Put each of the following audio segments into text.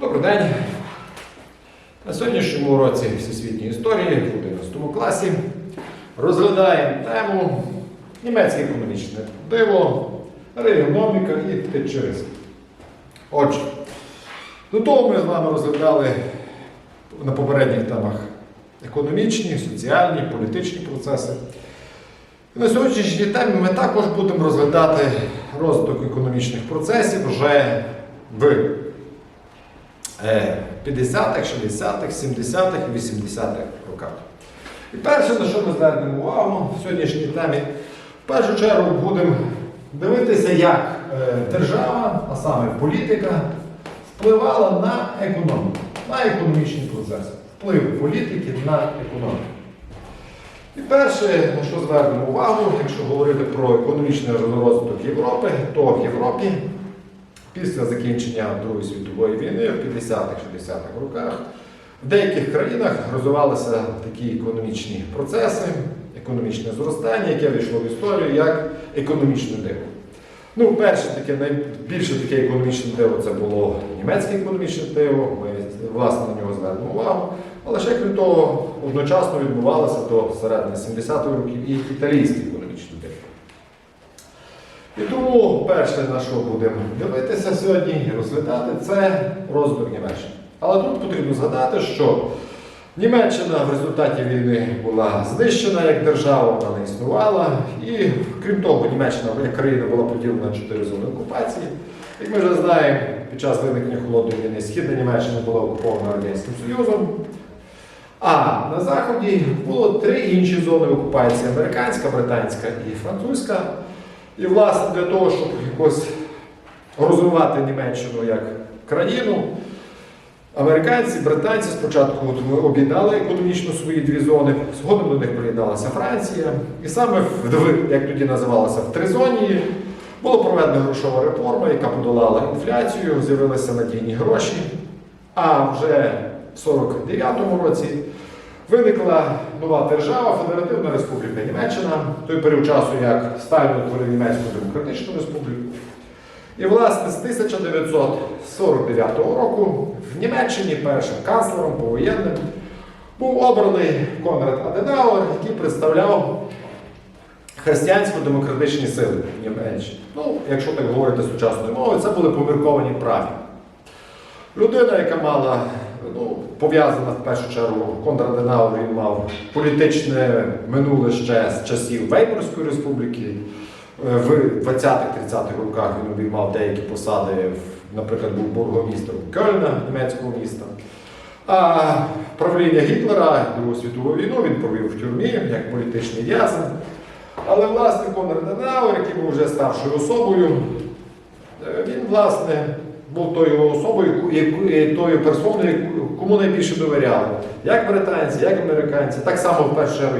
Добрий день. На сьогоднішньому уроці всесвітньої історії в 11 класі розглядаємо тему німецьке економічне диво, регіономіка і течеризм. Отже, до того ми з вами розглядали на попередніх темах економічні, соціальні, політичні процеси. І на сьогоднішній темі ми також будемо розглядати розвиток економічних процесів вже в 50-х, 60-х, 70-х і 80-х роках. І перше, на що ми звернемо увагу в сьогоднішній темі, в першу чергу будемо дивитися, як е, держава, а саме політика, впливала на економіку, на економічні процеси. Вплив політики на економіку. І перше, на що звернемо увагу, якщо говорити про економічний розвиток Європи, то в Європі після закінчення Другої світової війни в 50-х-60-х роках в деяких країнах розвивалися такі економічні процеси, економічне зростання, яке війшло в історію як економічне диво. Ну, перше таке найбільше таке економічне диво це було німецьке економічне диво. Ми власне на нього звернемо увагу. Але ще крім того, одночасно відбувалося до середини 70-х років і італійське. І тому перше, на що будемо дивитися сьогодні і розглядати, це розвиток Німеччини. Але тут потрібно згадати, що Німеччина в результаті війни була знищена як держава, вона не існувала. І крім того, Німеччина як країна була поділена на чотири зони окупації. Як ми вже знаємо, під час виникнення холодної війни Східна Німеччина була окупована Радянським Союзом. А на Заході було три інші зони окупації американська, британська і французька. І, власне, для того, щоб якось розвивати Німеччину як країну, американці, британці спочатку об'єднали економічно свої дві зони, згодом до них приєдналася Франція. І саме в як тоді називалося, в тризонії була проведена грошова реформа, яка подолала інфляцію, з'явилися надійні гроші. А вже в 49-му році виникла нова держава, Федеративна Республіка Німеччина, той період часу, як Сталін утворив Німецьку Демократичну Республіку. І, власне, з 1949 року в Німеччині першим канцлером повоєнним був обраний Конрад Аденауер, який представляв християнсько-демократичні сили в Німеччині. Ну, якщо так говорити сучасною мовою, це були помірковані праві. Людина, яка мала, ну, пов'язана в першу чергу, Конрад він мав політичне минуле ще з часів Веймарської республіки. Е, В 20-30-х роках він обіймав деякі посади, наприклад, був бургомістром Кельна, німецького міста. А правління Гітлера Другу світову війну він провів в тюрмі як політичний в'язень. Але власне Конрад Аденауер, який був вже старшою особою, е, він, власне, був тою особою, е, тою персоною, кому найбільше довіряли. Як британці, як американці, так само в першу чергу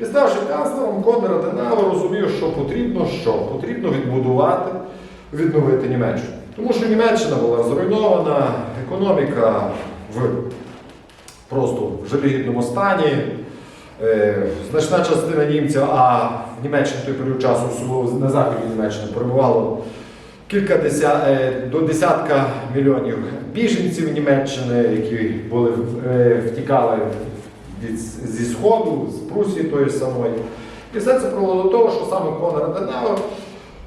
і ставши канцлером, Конрад Аденауер розумів, що потрібно що? Потрібно відбудувати, відновити Німеччину. Тому що Німеччина була зруйнована, економіка в просто в жалюгідному стані. Е, Значна частина німців, а в Німеччині той період часу, особливо на заході Німеччини, перебувало кілька деся, е, до десятка мільйонів біженців Німеччини, які були е, втікали від, зі Сходу, з Прусії тої самої. І все це привело до того, що саме Конрад Аденауер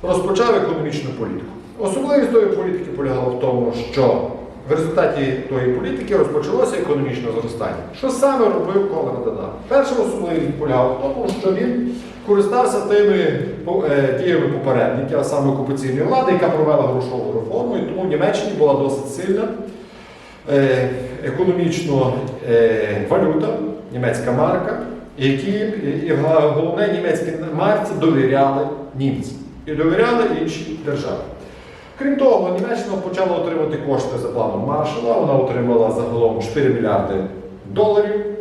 розпочав економічну політику. Особливість тої політики полягала в тому, що в результаті тої політики розпочалося економічне зростання. Що саме робив Конрад Аденауер? Перша особливість полягала в тому, що він користався тими е, діями попередників, а саме окупаційної влади, яка провела грошову реформу, і тому в Німеччині була досить сильна е, економічно е, валюта, німецька марка, які і, головне німецькі марці довіряли німці і довіряли інші держави. Крім того, Німеччина почала отримати кошти за планом Маршала, вона отримала загалом 4 мільярди доларів.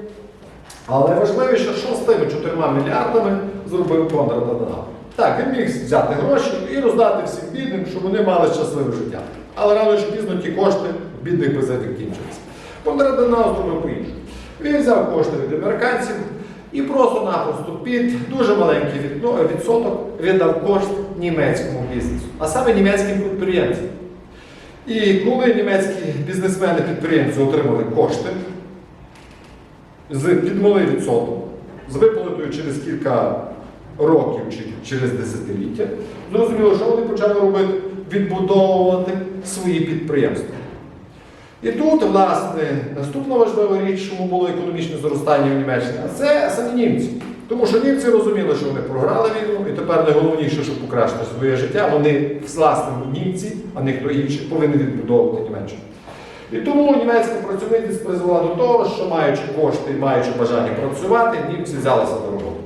Але важливіше, що з тими 4 мільярдами зробив Конрад Аденауер. Так, він міг взяти гроші і роздати всім бідним, щоб вони мали щасливе життя. Але рано чи пізно ті кошти бідних безвиток кінчилися. Конрад Аденауер зробив по-іншому. Він взяв кошти від американців і просто-напросто під дуже маленький ну, відсоток віддав кошт німецькому бізнесу, а саме німецьким підприємцям. І коли німецькі бізнесмени-підприємці отримали кошти з під малий відсоток, з виплатою через кілька років чи через десятиліття, зрозуміло, що вони почали робити відбудовувати свої підприємства. І тут, власне, наступна важлива річ, чому було економічне зростання в Німеччині, а це самі німці. Тому що німці розуміли, що вони програли війну, і тепер найголовніше, щоб покращити своє життя, вони власне німці, а не хто інший, повинні відбудовувати Німеччину. І тому німецька працівниця призвела до того, що маючи кошти і маючи бажання працювати, німці взялися до роботи.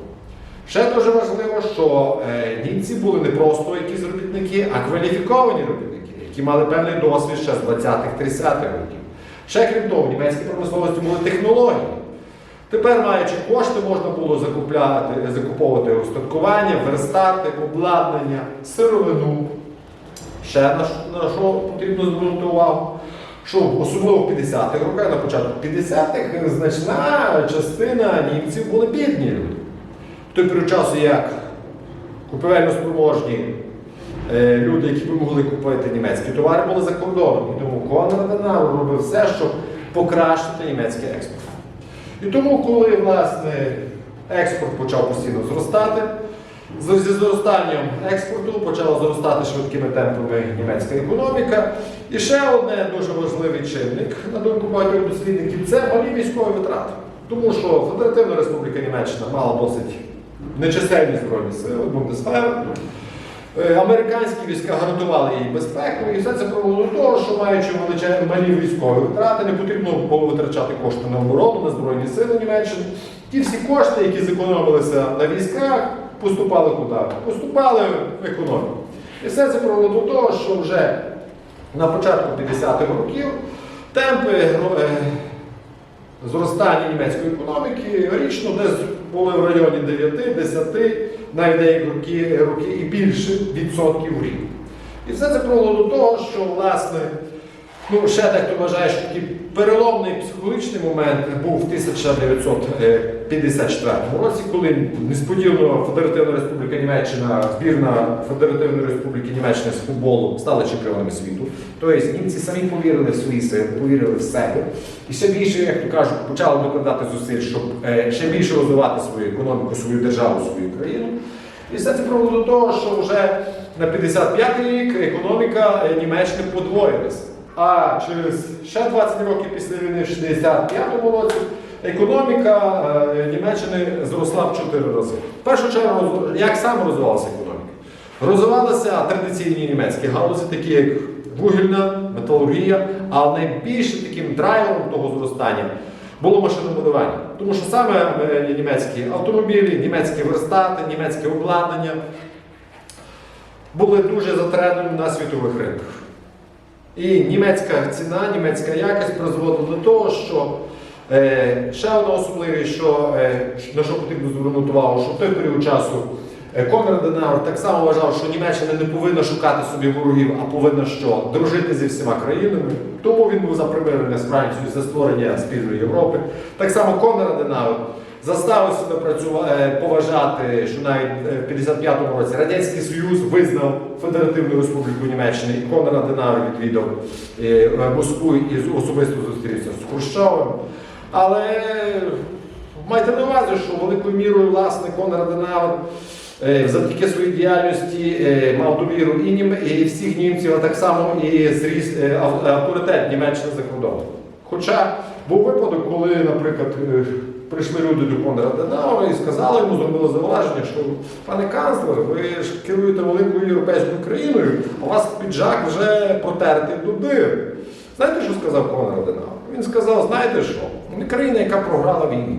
Ще дуже важливо, що е, німці були не просто якісь робітники, а кваліфіковані робітники, які мали певний досвід ще з 20-30-х років. Ще крім того, в німецькій промисловості були технології. Тепер, маючи кошти, можна було закупляти, закуповувати устаткування, верстати, обладнання, сировину. Ще на що, на що потрібно звернути увагу, що особливо в 50-х роках, на початку 50-х, значна частина німців були бідні люди. В той період часу, як купівельно спроможні е, люди, які могли купити німецькі товари, були за кордоном. І тому Конрад робив все, щоб покращити німецький експорт. І тому, коли власне експорт почав постійно зростати, зі зростанням експорту почала зростати швидкими темпами німецька економіка. І ще одне дуже важливий чинник, на думку багатьох дослідників, це малі військові витрати. Тому що Федеративна Республіка Німеччина мала досить нечисельні збройні сили, Бундесвер. Е, Американські війська гарантували їй безпеку, і все це привело до того, що маючи величезні малі військові витрати, не потрібно було витрачати кошти на оборону, на Збройні сили Німеччини. Ті всі кошти, які зекономилися на військах, поступали куди? Поступали в економіку. І все це привело до того, що вже на початку 50-х років темпи е, зростання німецької економіки річно десь були в районі 9-10, навіть деякі роки, і більше відсотків в рік. І все це привело до того, що власне, ну ще дехто вважає, що такий переломний психологічний момент був в 1954 році, коли несподівано Федеративна Республіка Німеччина, збірна Федеративної Республіки Німеччини з футболу стали чемпіонами світу. Тобто німці самі повірили в свої сили, повірили в себе. І ще більше, як то кажуть, почали докладати зусиль, щоб е, ще більше розвивати свою економіку, свою державу, свою країну. І все це привело до того, що вже на 55-й рік економіка е, Німеччини подвоїлася. А через ще 20 років після війни, в 65-му році, економіка е, Німеччини зросла в 4 рази. В першу чергу, як саме розвивалася економіка? Розвивалися традиційні німецькі галузі, такі як вугільна, металургія, а найбільше таким драйвером того зростання було машинобудування. Тому що саме е, німецькі автомобілі, німецькі верстати, німецьке обладнання були дуже затребувані на світових ринках. І німецька ціна, німецька якість призводила до того, що е, ще одна особливість, що, е, на що потрібно звернути увагу, що в той період часу е, Конрад Денауер так само вважав, що Німеччина не повинна шукати собі ворогів, а повинна що? Дружити зі всіма країнами. Тому він був за примирення з Францією, за створення спільної Європи. Так само Конрад Денауер заставив себе працювати, поважати, що навіть е, в 55-му році Радянський Союз визнав Федеративну Республіку Німеччини і Конрад Денауер відвідав е, е, Москву і особисто зустрівся з Хрущовим. Але майте на увазі, що великою мірою власне Конрад Денауер е, завдяки своїй діяльності е, мав довіру і, нім, і всіх німців, а так само і зріс е, авторитет Німеччини за кордоном. Хоча був випадок, коли, наприклад, е, прийшли люди до Конрада Денауера і сказали йому, зробили зауваження, що пане канцлер, ви ж керуєте великою європейською країною, а у вас піджак вже протертий до дир. Знаєте, що сказав Конрад Денауер? Він сказав, знаєте що? Країна, яка програла війну.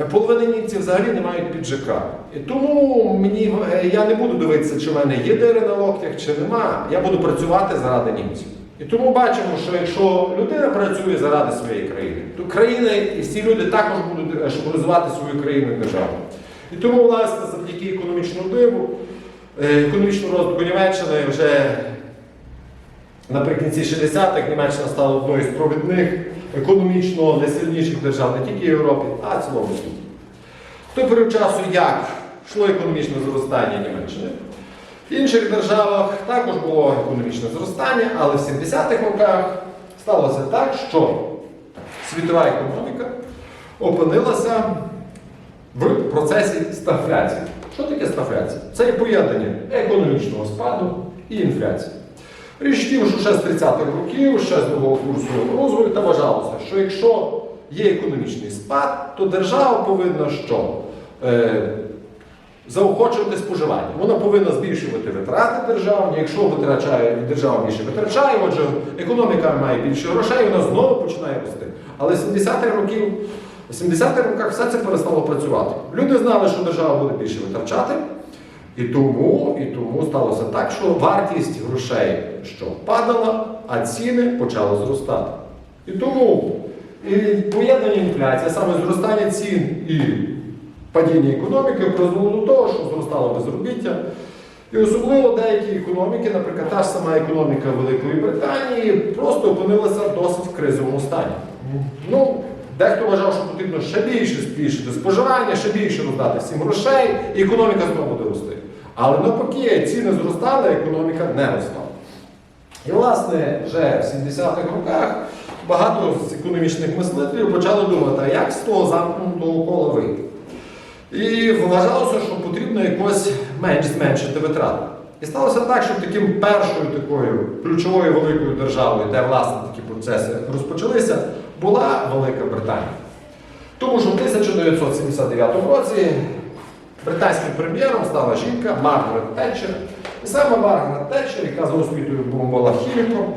Е, Половина німців взагалі не мають піджака. І тому мені, е, я не буду дивитися, чи в мене є дири на локтях, чи нема. Я буду працювати заради німців. І тому бачимо, що якщо людина працює заради своєї країни, то країна і всі люди також будуть е, щоб розвивати свою країну і державу. І тому, власне, завдяки економічному диву, е, економічному розвитку Німеччини вже Наприкінці 60-х Німеччина стала одною з провідних економічно найсильніших держав не тільки Європи, а в цілому світі. Той період часу як йшло економічне зростання Німеччини? В інших державах також було економічне зростання, але в 70-х роках сталося так, що світова економіка опинилася в процесі стагфляції. Що таке стагфляція? Це є поєднання економічного спаду і інфляції. Річ тім, що ще з 30-х років, ще з нового курсу розвитку вважалося, що якщо є економічний спад, то держава повинна що? Заохочувати споживання. Вона повинна збільшувати витрати державні. Якщо витрачає держава більше витрачає, отже, економіка має більше грошей, вона знову починає рости. Але 70-х років, в 70-х роках все це перестало працювати. Люди знали, що держава буде більше витрачати. І тому, і тому сталося так, що вартість грошей що падала, а ціни почали зростати. І тому і поєднання інфляції, саме зростання цін і падіння економіки призвело до того, що зростало безробіття. І особливо деякі економіки, наприклад, та ж сама економіка Великої Британії, просто опинилася досить в кризовому стані. Ну, дехто вважав, що потрібно ще більше збільшити споживання, ще більше роздати всім грошей, і економіка знову буде рости. Але навпаки, ціни зростали, економіка не росла. І, власне, вже в 70-х роках багато з економічних мислителів почали думати, а як з того замкнутого кола вийти. І вважалося, що потрібно якось менш зменшити витрати. І сталося так, що таким першою такою ключовою великою державою, де власне такі процеси розпочалися, була Велика Британія. Тому що в 1979 році британським прем'єром стала жінка Маргарет Тетчер. І саме Маргарет Тетчер, яка за освітою була хіміком,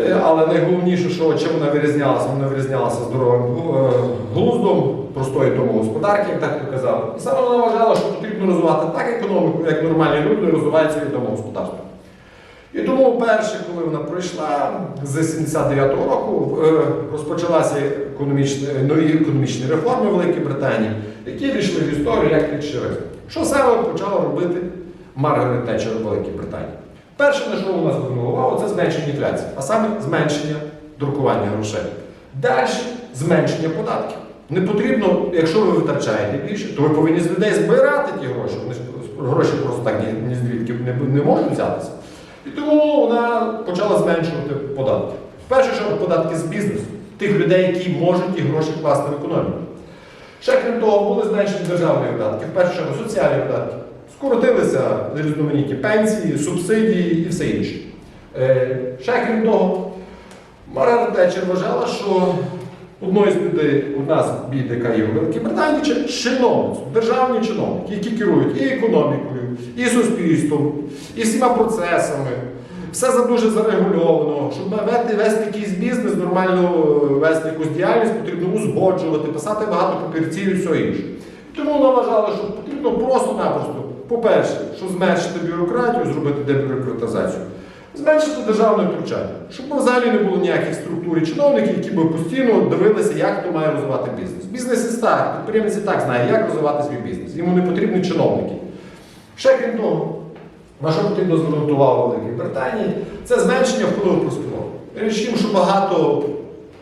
Е, але найголовніше, що чим вона вирізнялася, вона вирізнялася здоровим е, глуздом, простої домогосподарки, як так казав. І саме вона вважала, що потрібно розвивати так економіку, як нормальні люди розвивають своє домогосподарство. І тому перше, коли вона пройшла з 79-го року, е, розпочалася економічні, нові економічні реформи в Великій Британії, які війшли в історію як тетчеризм. Що саме почала робити Маргарет Тетчер у Великій Британії? Перше, на що вона звернула увагу, це зменшення інфляції, а саме зменшення друкування грошей. Далі зменшення податків. Не потрібно, якщо ви витрачаєте більше, то ви повинні з людей збирати ті гроші. Вони гроші просто так ні, звідки не, не можуть взятися. І тому вона почала зменшувати податки. Перше, що податки з бізнесу, тих людей, які можуть ті гроші вкласти в економіку. Ще крім того, були зменшені державні видатки, в першу чергу соціальні видатки. Скоротилися різноманітні пенсії, субсидії і все інше. Е, Ще крім того, Маргарет Тетчер вважала, що одною з людей, одна з бід, яка є в Великій Британії, державні чиновники, які керують і економікою, і суспільством, і всіма процесами. Все за дуже зарегульовано. Щоб вести, вести якийсь бізнес, нормально вести якусь діяльність, потрібно узгоджувати, писати багато папірців і все інше. Тому вона що потрібно просто-напросто, по-перше, щоб зменшити бюрократію, зробити дебюрократизацію, зменшити державне втручання, щоб взагалі не було ніяких структур і чиновників, які б постійно дивилися, як хто має розвивати бізнес. Бізнес і так, підприємець і так знає, як розвивати свій бізнес. Йому не потрібні чиновники. Ще крім того, на що потрібно звернути увагу Великій Британії, це зменшення впливу профспілок. Річ в тім, що багато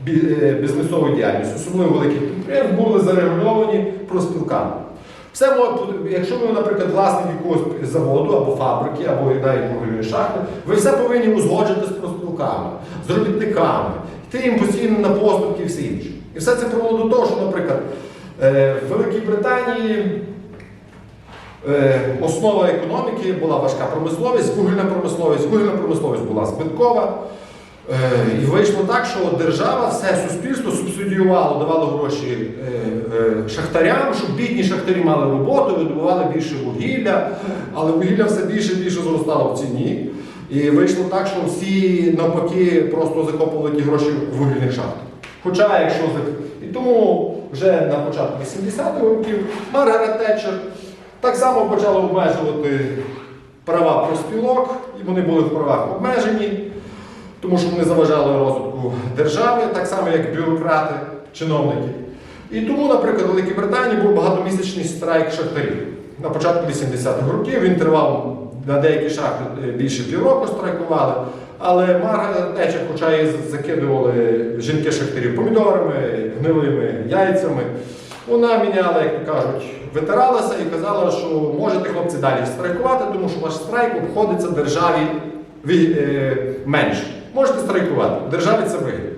е, бізнесової діяльності, особливо великих підприємств, були зарегульовані профспілками. Все якщо ви, наприклад, власник якогось заводу або фабрики, або навіть вугільної шахти, ви все повинні узгоджити з профспілками, з робітниками, йти їм постійно на поступки і все інше. І все це привело до того, що, наприклад, е, в Великій Британії Е, Основа економіки була важка промисловість, вугільна промисловість. Вугільна промисловість була збиткова. Е, І вийшло так, що держава, все суспільство субсидіювало, давало гроші е, е, шахтарям, щоб бідні шахтарі мали роботу, видобували більше вугілля, але вугілля все більше і більше зростало в ціні. І вийшло так, що всі навпаки просто закопували ті гроші в вугільних шахтах. Хоча, якщо і тому вже на початку 80-х років Маргарет Тетчер так само почала обмежувати права профспілок, і вони були в правах обмежені, тому що вони заважали розвитку держави, так само як бюрократи, чиновники. І тому, наприклад, в Великій Британії був багатомісячний страйк шахтарів. На початку 80-х років він тривав на деякі шахти е, більше півроку страйкували. Але Маргарет Тетчер, хоча і закидували жінки шахтарів помідорами, гнилими яйцями, Вона міняла, як кажуть, витиралася і казала, що можете хлопці далі страйкувати, тому що ваш страйк обходиться державі е, менше. Можете страйкувати, державі це вигідно.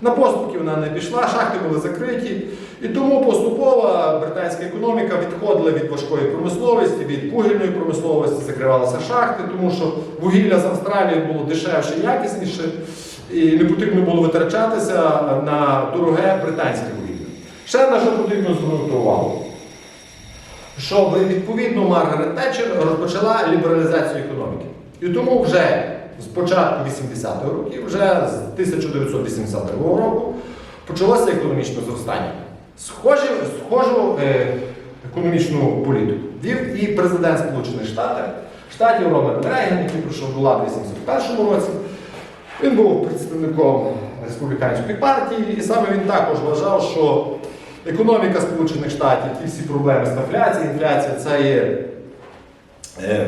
На поступки вона не пішла, шахти були закриті, і тому поступово британська економіка відходила від важкої промисловості, від вугільної промисловості, закривалися шахти, тому що вугілля з Австралії було дешевше і якісніше, і не потрібно було витрачатися на дороге британське вугілля. Ще на що потрібно звернути увагу? Що відповідно Маргарет Тетчер розпочала лібералізацію економіки. І тому вже з початку 80-х років, вже з 1980 року, почалося економічне зростання. Схожі, схожу е, економічну політику вів і президент Сполучених Штатів, Штатів Рональд Рейган, який прийшов до влади в 81 році. Він був представником республіканської партії, і саме він також вважав, що економіка Сполучених Штатів, ті всі проблеми з інфляцією, інфляція це є е,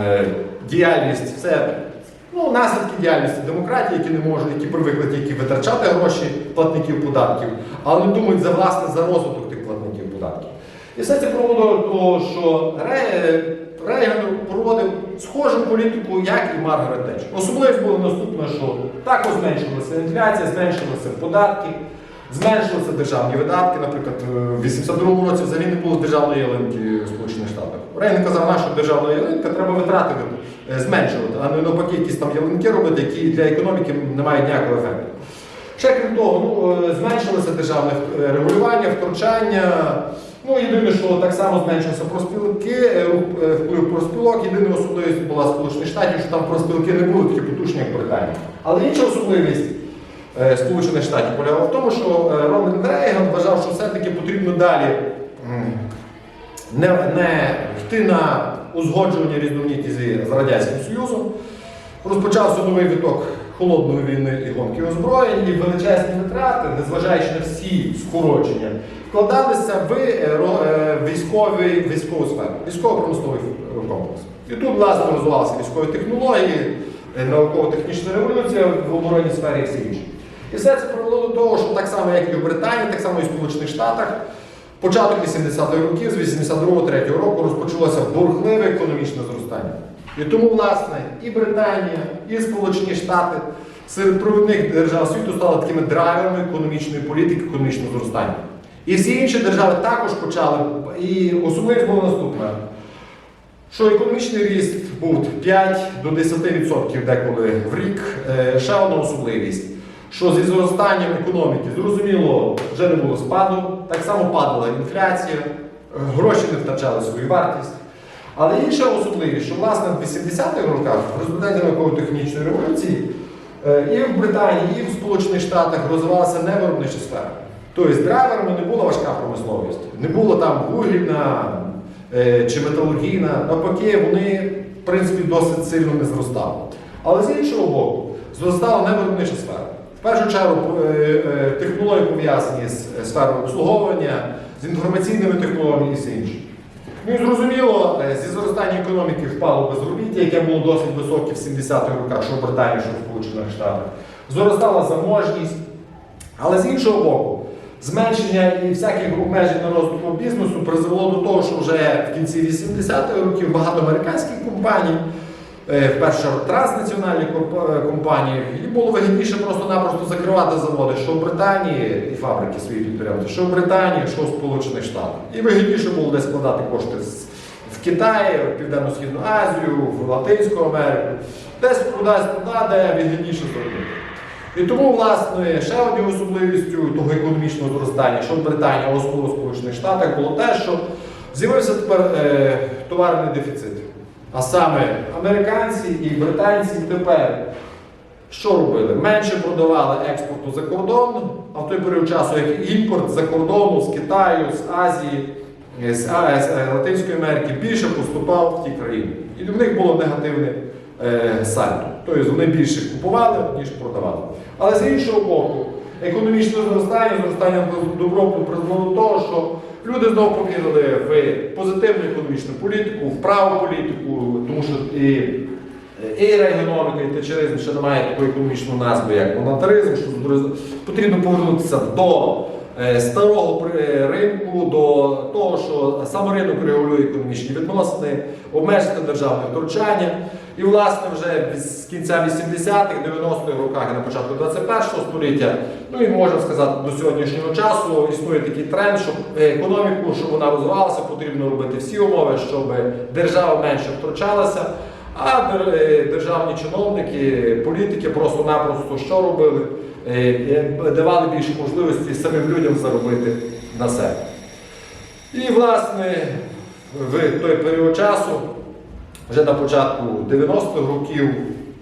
е, діяльність, це ну, наслідки діяльності демократії, які не можуть, які привикли тільки витрачати гроші платників податків, але думають за власне за розвиток тих платників податків. І все це проводило до того, що Ре- Рейган проводив схожу політику, як і Маргарет Тетчер. Особливо було наступне, що також зменшилася інфляція, зменшилися податки, зменшилися державні видатки. Наприклад, в 82-му році взагалі не було державної ялинки в Сполучених Штатах. Рейган казав, наша державна ялинка треба витрати е, зменшувати, а не навпаки якісь там ялинки робити, які для економіки не мають ніякого ефекту. Ще крім того, ну, е, зменшилося державне е, регулювання, втручання. Ну, єдине, що так само зменшилися проспілки, е, е, вплив проспілок. Єдина особливість була Сполучених Штатів, що там проспілки не були такі потужні, як Британії. Але інша особливість е, Сполучених Штатів полягала в тому, що е, Рональд Рейган вважав, що все-таки потрібно далі не, не йти на узгоджування різноманітні з, Радянським Союзом. Розпочався новий виток холодної війни і гонки озброєнь, і величезні витрати, незважаючи на всі скорочення, вкладалися в е, е, військовий, військову сферу, військово-промисловий е, комплекс. І тут, власне, розвивалися військові технології, е, науково-технічна революція в оборонній сфері і все інше. І все це привело до того, що так само, як і в Британії, так само і в Сполучених Штатах, початок 80-х років, з 82-3 року розпочалося бурхливе економічне зростання. І тому, власне, і Британія, і Сполучені Штати серед провідних держав світу стали такими драйверами економічної політики, економічного зростання. І всі інші держави також почали, і особливість була наступна, що економічний ріст був 5 до 10% деколи в рік. Е, Ще одна особливість, що зі зростанням економіки, зрозуміло, вже не було спаду, так само падала інфляція, гроші не втрачали свою вартість. Але інша особливість, що власне в 80-х роках в результаті науково-технічної революції е, і в Британії, і в Сполучених Штатах розвивалася невиробнича сфера. Тобто драйверами не була важка промисловість, не було там вугільна е, чи металургійна. Навпаки, вони в принципі досить сильно не зростали. Але з іншого боку, зростала невиробнича сфера. В першу чергу е, е, технології пов'язані з е, сферою обслуговування, з інформаційними технологіями і все інше. Ну і зрозуміло, зі зростання економіки впало безробіття, яке було досить високе в 70-х роках, що в Британії, що в Сполучених Штатах. Зростала заможність. Але з іншого боку, зменшення і всяких обмежень на розвитку бізнесу призвело до того, що вже в кінці 80-х років багато американських компаній, е, вперше транснаціональні е, компанії, їм було вигідніше просто-напросто закривати заводи, що в Британії і фабрики свої підприємства, що в Британії, що в Сполучених Штатах. І вигідніше було десь складати кошти в Китаї, в Південно-Східну Азію, в Латинську Америку, десь кудись туди, де вигідніше зробити. І тому, власне, ще однією особливістю того економічного зростання, що в Британії, а в Сполучених Штатах, було те, що з'явився тепер е, товарний дефіцит. А саме американці і британці тепер що робили? Менше продавали експорту за кордон, а в той період часу як імпорт за кордону з Китаю, з Азії, з, А- з е, Латинської Америки більше поступав в ті країни. І в них було негативне е, сальдо. Тобто вони більше купували, ніж продавали. Але з іншого боку, економічне зростання, зростання добробуту призвело до того, що люди знову повірили в позитивну економічну політику, в праву політику, тому що і, і регіономіка, і течеризм ще не має такої економічної назви, як монетаризм, що потрібно повернутися до е, старого ринку до того, що саме ринок регулює економічні відносини, обмежити державне втручання. І, власне, вже з кінця 80-х, 90-х роках і на початку 21-го століття, ну і можна сказати, до сьогоднішнього часу існує такий тренд, щоб економіку, щоб вона розвивалася, потрібно робити всі умови, щоб держава менше втручалася. А е, державні чиновники, політики просто-напросто що робили? Е, е, Давали більше можливості самим людям заробити на себе. І, власне, в той період часу, вже на початку 90-х років,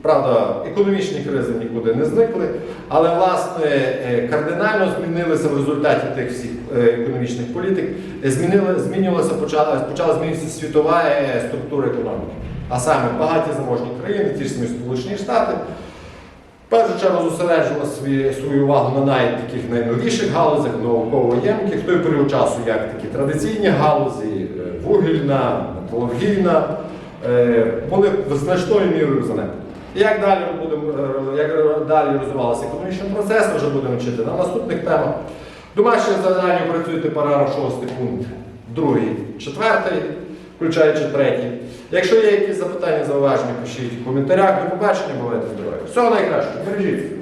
правда, економічні кризи нікуди не зникли, але власне е, кардинально змінилися в результаті тих всіх е, економічних політик, змінили, змінювалася, почала, почала змінюватися світова е, структура економіки. А саме багаті заможні країни, ті ж самі Сполучені Штати, першу чергу зосереджувала свої, свою увагу на навіть таких найновіших галузях, науково-ємких, той період часу, як такі традиційні галузі, вугільна, металургійна, е, вони значною мірою занепаді. І як далі будемо, е, як далі розвивалися економічний процес, ми вже будемо вчити на наступних темах. Домашнє завдання працюєте параграф 6 пункт 2, 4, включаючи третій. Якщо є якісь запитання, зауваження, пишіть в коментарях. До побачення, бувайте здорові. Всього найкращого, бережіть.